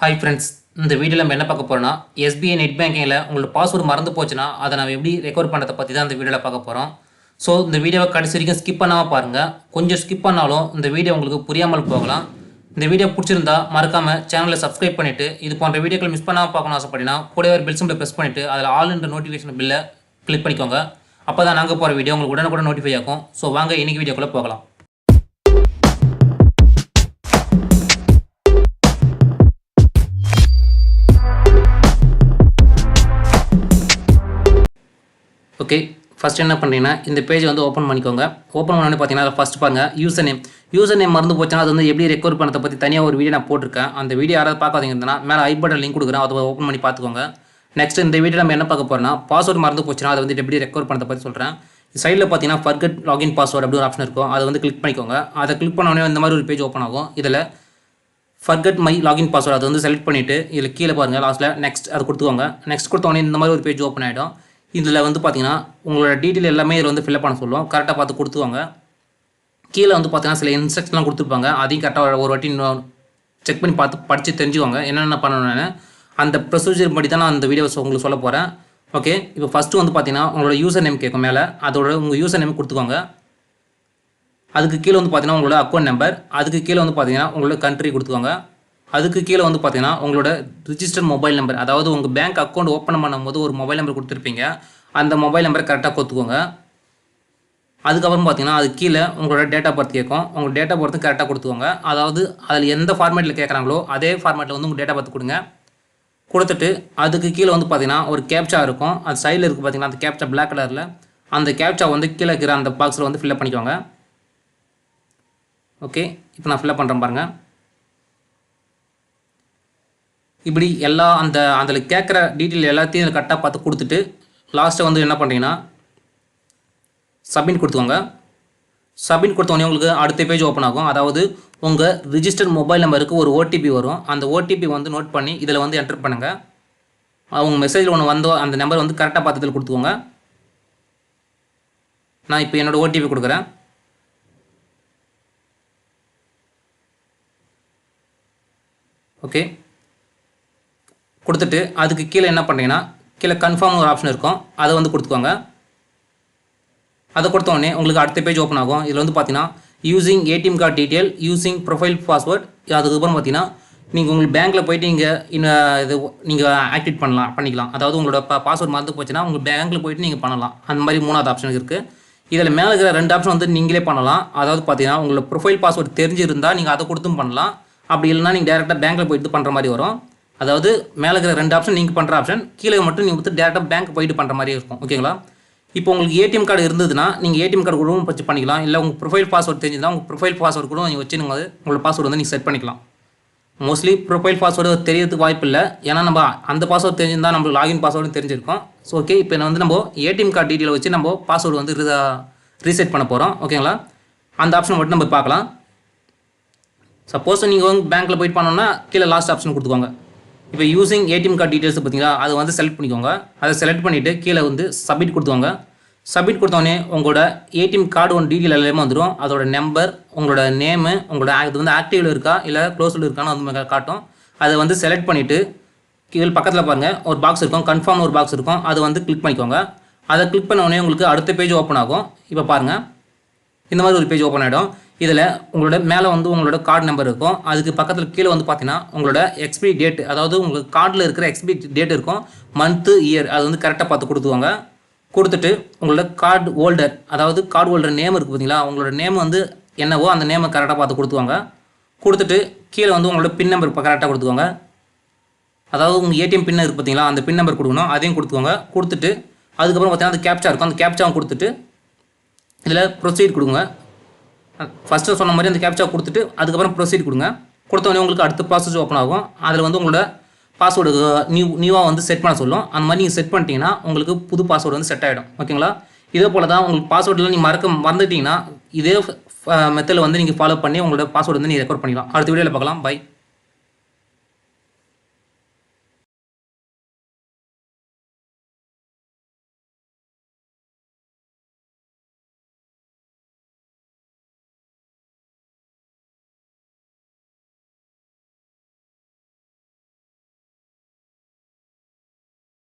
Hi friends இந்த வீடியோவில் நம்ம என்ன பார்க்க போகிறோம்னா எஸ்பிஐ நெட் பேங்கிங்கில் உங்களோட பாஸ்வேர்டு மறந்து போச்சுன்னா அதை நம்ம எப்படி ரெக்கவர் பண்ணுறதை பற்றி தான் இந்த வீடியோவில் பார்க்க போகிறோம் ஸோ இந்த வீடியோவை கடைசி வரைக்கும் ஸ்கிப் பண்ணாமல் பாருங்கள் கொஞ்சம் ஸ்கிப் பண்ணாலும் இந்த வீடியோ உங்களுக்கு புரியாமல் போகலாம். இந்த வீடியோ பிடிச்சிருந்தா மறக்காமல் சேனலை சப்ஸ்கிரைப் பண்ணிவிட்டு இது போன்ற வீடியோக்கள் மிஸ் பண்ணாமல் பார்க்கணும் ஆசைப்பட்டீங்கன்னா கூடவே ஒரு பெல் சிம்பிளை ப்ரெஸ் பண்ணிவிட்டு அதில் ஆல் என்ற நோட்டிஃபிகேஷன் பில்லை கிளிக் பண்ணிக்கோங்க. அப்போ தான் நாங்கள் போகிற வீடியோ உங்களுக்கு உடனுக்குடன் நோட்டிஃபை ஆகும். ஸோ வாங்க இன்னைக்கு வீடியோக்குள்ளே போகலாம். ஓகே ஃபஸ்ட் என்ன பண்ணுறீங்கன்னா இந்த பேஜ் வந்து ஓப்பன் பண்ணிக்கோங்க. ஓப்பன் பண்ணி பார்த்தீங்கன்னா ஃபஸ்ட் பாருங்கள் யூசர் நேம் யூசர் நேம் மறந்து போச்சுன்னா அது வந்து எப்படி ரெக்கவர் பண்ணதை பற்றி தனியாக ஒரு வீடியோ நான் போட்டிருக்கேன். அந்த வீடியோ யாராவது பார்க்காதீங்கன்னா மேலே ஐ பட்டன் லிங்க் கொடுக்குறேன் அதை ஓப்பன் பண்ணி பார்த்துக்கோங்க. நெக்ஸ்ட் இந்த வீடியோ நம்ம என்ன பார்க்க போகிறோம்னா பாஸ்வேர்டு மறந்து போச்சுன்னா அதை வந்து எப்படி ரெக்கவர் பண்ணதை பற்றி சொல்கிறேன் சைடில் பார்த்தீங்கன்னா ஃபர்கட் லாகின் பாஸ்வேர்டு அப்படி ஒரு ஆப்ஷன் இருக்கும். அதை வந்து கிளிக் பண்ணிக்கோங்க. அதை கிளிக் பண்ண உடனே இந்த மாதிரி ஒரு பேஜ் ஓப்பன் ஆகும். இதில் ஃபர்கட் மை லாகின் பாஸ்வேர்டு அதை வந்து செலக்ட் பண்ணிவிட்டு இதில் கீழே பாருங்கள் லாஸ்ட்டில் நெக்ஸ்ட் அது கொடுத்துக்கோங்க. நெக்ஸ்ட் கொடுத்தோடனே இந்த மாதிரி ஒரு பேஜ் ஓப்பன் ஆகிடும் இதில் வந்து பார்த்தீங்கன்னா உங்களோட டீட்டெயில் எல்லாமே இதில் வந்து ஃபில்அப் பண்ண சொல்லுவோம். கரெக்டாக பார்த்து கொடுத்துவாங்க. கீழே வந்து பார்த்தீங்கன்னா சில இன்ஸ்ட்ரக்ஷன்லாம் கொடுத்துருப்பாங்க. அதையும் கரெக்டாக ஒரு வாட்டி செக் பண்ணி பார்த்து படித்து தெரிஞ்சுக்கோங்க என்னென்ன பண்ணணும்னு அந்த ப்ரொசீஜர் படி தான் நான் அந்த வீடியோஸ் உங்களுக்கு சொல்ல போகிறேன் ஓகே இப்போ ஃபஸ்ட்டு வந்து பார்த்தீங்கன்னா உங்களோட யூசர் நேம் கேட்கும் மேலே. அதோட உங்கள் யூசர் நேம் கொடுத்துக்கோங்க. அதுக்கு கீழே வந்து பார்த்தீங்கன்னா உங்களோட அக்கௌண்ட் நம்பர் அதுக்கு கீழே வந்து பார்த்தீங்கன்னா உங்களோட கண்ட்ரி கொடுத்துக்கோங்க. அதுக்கு கீழே வந்து பார்த்தீங்கன்னா உங்களோட ரிஜிஸ்டர் மொபைல் நம்பர் அதாவது உங்கள் பேங்க் அக்கௌண்ட் ஓப்பன் பண்ணும்போது ஒரு மொபைல் நம்பர் கொடுத்துருப்பீங்க. அந்த மொபைல் நம்பரை கரெக்டாக கொடுத்துக்கோங்க. அதுக்கப்புறம் பார்த்தீங்கன்னா அது கீழே உங்களோட டேட் ஆஃப் பர்த் கேட்கும் உங்கள் டேட் ஆஃப் பர்த்து கரெக்டாக கொடுத்துக்கோங்க. அதாவது அதில் எந்த ஃபார்மேட்டில் கேட்குறாங்களோ அதே ஃபார்மேட்டில் வந்து உங்கள் டேட் ஆஃப் பர்த் கொடுங்க. கொடுத்துட்டு அதுக்கு கீழே வந்து பார்த்தீங்கன்னா ஒரு கேப்சா இருக்கும். அது சைடில் இருக்குது பார்த்தீங்கன்னா அந்த கேப்சா பிளாக் கலரில் அந்த கேப்சா வந்து கீழே இருக்கிற அந்த பாக்ஸில் வந்து ஃபில்அப் பண்ணிக்கோங்க. ஓகே இப்போ நான் ஃபில்அப் பண்ணுறேன் பாருங்கள் இப்படி எல்லா அந்த அதில் கேட்குற டீட்டெயில் எல்லாத்தையும் கரெக்டாக பார்த்து கொடுத்துட்டு லாஸ்ட்டை வந்து என்ன பண்ணுறீங்கன்னா சப்மிட் கொடுத்துக்கோங்க. சப்மிட் கொடுத்தோடனே உங்களுக்கு அடுத்த பேஜ் ஓப்பன் ஆகும். அதாவது உங்கள் ரிஜிஸ்டர் மொபைல் நம்பருக்கு ஒரு ஓடிபி வரும். அந்த ஓடிபி வந்து நோட் பண்ணி இதில் வந்து என்டர் பண்ணுங்கள் அவங்க மெசேஜில் ஒன்று வந்தோ அந்த நம்பர் வந்து கரெக்டாக பார்த்ததில் கொடுத்துக்கோங்க. நான் இப்போ என்னோடய ஓடிபி கொடுக்குறேன். ஓகே கொடுத்துட்டு அதுக்கு கீழே என்ன பண்ணுறீங்கன்னா கீழே கன்ஃபார்ம் ஒரு ஆப்ஷன் இருக்கும். அதை வந்து கொடுத்துக்கோங்க. அதை கொடுத்த உடனே உங்களுக்கு அடுத்த பேஜ் ஓப்பன் ஆகும். இதில் வந்து பார்த்தீங்கன்னா using ATM card detail using profile password அதுக்கப்புறம் பார்த்தீங்கன்னா நீங்கள் உங்களுக்கு பேங்க்கில் போயிட்டு நீங்கள் இன்னும் இது நீங்கள் ஆக்டிவேட் பண்ணலாம் பண்ணிக்கலாம். அதாவது உங்களோட பா பாஸ்வேர்ட் மறந்து போச்சுன்னா உங்கள் பேங்க்கில் போயிட்டு நீங்கள் பண்ணலாம். அந்த மாதிரி மூணாவது ஆப்ஷன் இருக்குது இதில் மேலே இருக்கிற ரெண்டு ஆப்ஷன் வந்து நீங்களே பண்ணலாம். அதாவது பார்த்தீங்கன்னா உங்களோட ப்ரொஃபைல் பாஸ்வேர்ட் தெரிஞ்சிருந்தால் நீங்கள் அதை கொடுத்தும் பண்ணலாம். அப்படி இல்லைனா நீங்கள் டேரெக்டாக பேங்க்கில் போயிட்டு பண்ணுற மாதிரி வரும். அதாவது மேலே இருக்கிற ரெண்டு ஆப்ஷன் நீங்கள் பண்ணுற ஆப்ஷன் கீழே மட்டும் நீங்கள் வந்து டேரெக்டாக பேங்க் போயிட்டு பண்ணுற மாதிரி இருக்கும். ஓகேங்களா இப்போ உங்களுக்கு ஏடிஎம் கார்டு இருந்ததுன்னா நீங்கள் ஏடிஎம் கார்டு கூட வச்சு பண்ணிக்கலாம். இல்லை உங்கள் ப்ரொஃபைல் பாஸ்வேர்ட் தெரிஞ்சுதான் உங்கள் ப்ரொஃபைல் பாஸ்வேர்டு கூட நீங்கள் வச்சு நீங்கள் உங்களோட பாஸ்வேர்டு வந்து நீங்கள் செட் பண்ணிக்கலாம். மோஸ்ட்லி ப்ரொஃபைல் பாஸ்வேர்டு தெரியறதுக்கு வாய்ப்பு இல்லை. ஏன்னா நம்ம அந்த பாஸ்வேர்டு தெரிஞ்சிருந்தால் நம்மளுக்கு லாகின் பாஸ்வேர்டு தெரிஞ்சிருக்கும். ஸோ ஓகே இப்போ வந்து நம்ம ஏடிஎம் கார்டு டீட்டெயில் வச்சு நம்ம பாஸ்வேர்டு வந்து ரீசெட் பண்ண போகிறோம் ஓகேங்களா அந்த ஆப்ஷன் மட்டும் நம்ம பார்க்கலாம். சப்போஸ் நீங்கள் வந்து பேங்க்கில் போயிட்டு பண்ணோன்னா கீழே லாஸ்ட் ஆப்ஷன் கொடுத்துக்கோங்க. இப்போ யூசிங் ஏடிஎம் கார்டு டீட்டெயில்ஸ் பார்த்தீங்களா அதை வந்து செலக்ட் பண்ணிக்கோங்க. அதை செலக்ட் பண்ணிவிட்டு கீழே வந்து சப்மிட் கொடுத்துவாங்க சப்மிட் கொடுத்தோடனே உங்களோட ஏடிஎம் கார்டு ஒன்று டீட்டெயில் எல்லாமே வந்துடும் அதோட நம்பர் உங்களோட நேமு உங்களோட இது வந்து ஆக்டிவில் இருக்கா இல்லை க்ளோஸில் இருக்கான்னு வந்து காட்டும். அதை வந்து செலக்ட் பண்ணிவிட்டு கீழே பக்கத்தில் பாருங்கள் ஒரு பாக்ஸ் இருக்கும். கன்ஃபார்ம் ஒரு பாக்ஸ் இருக்கும். அதை வந்து கிளிக் பண்ணிக்கோங்க. அதை கிளிக் பண்ண உடனே உங்களுக்கு அடுத்த பேஜ் ஓப்பன் ஆகும். இப்போ பாருங்கள் இந்த மாதிரி ஒரு பேஜ் ஓப்பன் ஆகிடும் இதில் உங்களோட மேலே வந்து உங்களோட கார்டு நம்பர் இருக்கும். அதுக்கு பக்கத்தில் கீழே வந்து பார்த்தீங்கன்னா உங்களோட எக்ஸ்பிரி டேட் அதாவது உங்களுக்கு கார்டில் இருக்கிற எக்ஸ்பிரி டேட் இருக்கும். மந்த்து இயர் அது வந்து கரெக்டாக பார்த்து கொடுத்துவாங்க கொடுத்துட்டு உங்களோட கார்டு ஹோல்டர் அதாவது கார்டு ஹோல்டர் நேம் இருக்குது பார்த்தீங்களா உங்களோட நேம் வந்து என்னவோ அந்த நேமை கரெக்டாக பார்த்து கொடுத்துவாங்க கொடுத்துட்டு கீழே வந்து உங்களோட பின் நம்பர் இப்போ கரெக்டாக கொடுத்துக்கோங்க. அதாவது உங்கள் ஏடிஎம் பின் இருக்குது பார்த்தீங்களா அந்த பின் நம்பர் கொடுக்கணும். அதையும் கொடுத்துக்கோங்க. கொடுத்துட்டு அதுக்கப்புறம் பார்த்தீங்கன்னா அந்த கேப்சா இருக்கும். அந்த கேப்சாவும் கொடுத்துட்டு இதில் ப்ரொசீட் கொடுங்க. ஃபஸ்ட்டு சொன்ன மாதிரி அந்த கேப்சா கொடுத்துட்டு அதுக்கப்புறம் ப்ரொசீட் கொடுங்க. கொடுத்தோடனே உங்களுக்கு அடுத்த ப்ராசஸ் ஓப்பன் ஆகும். அதில் வந்து உங்களோட பாஸ்வேர்டு நியூ நியூவாக வந்து செட் பண்ண சொல்லும். அந்த மாதிரி நீங்கள் செட் பண்ணிட்டீங்கன்னா உங்களுக்கு புது பாஸ்வேர்டு வந்து செட் ஆகிடும் ஓகேங்களா இதே போல் தான் உங்களுக்கு பாஸ்வேர்டில் நீங்கள் மறக்க மறந்துட்டீங்கன்னா இதே மெத்தடில் வந்து நீங்கள் ஃபாலோ பண்ணி உங்களோட பாஸ்வேர்டு வந்து நீங்கள் ரெக்கார்ட் பண்ணிக்கலாம். அடுத்த வீடியோவில் பார்க்கலாம். பை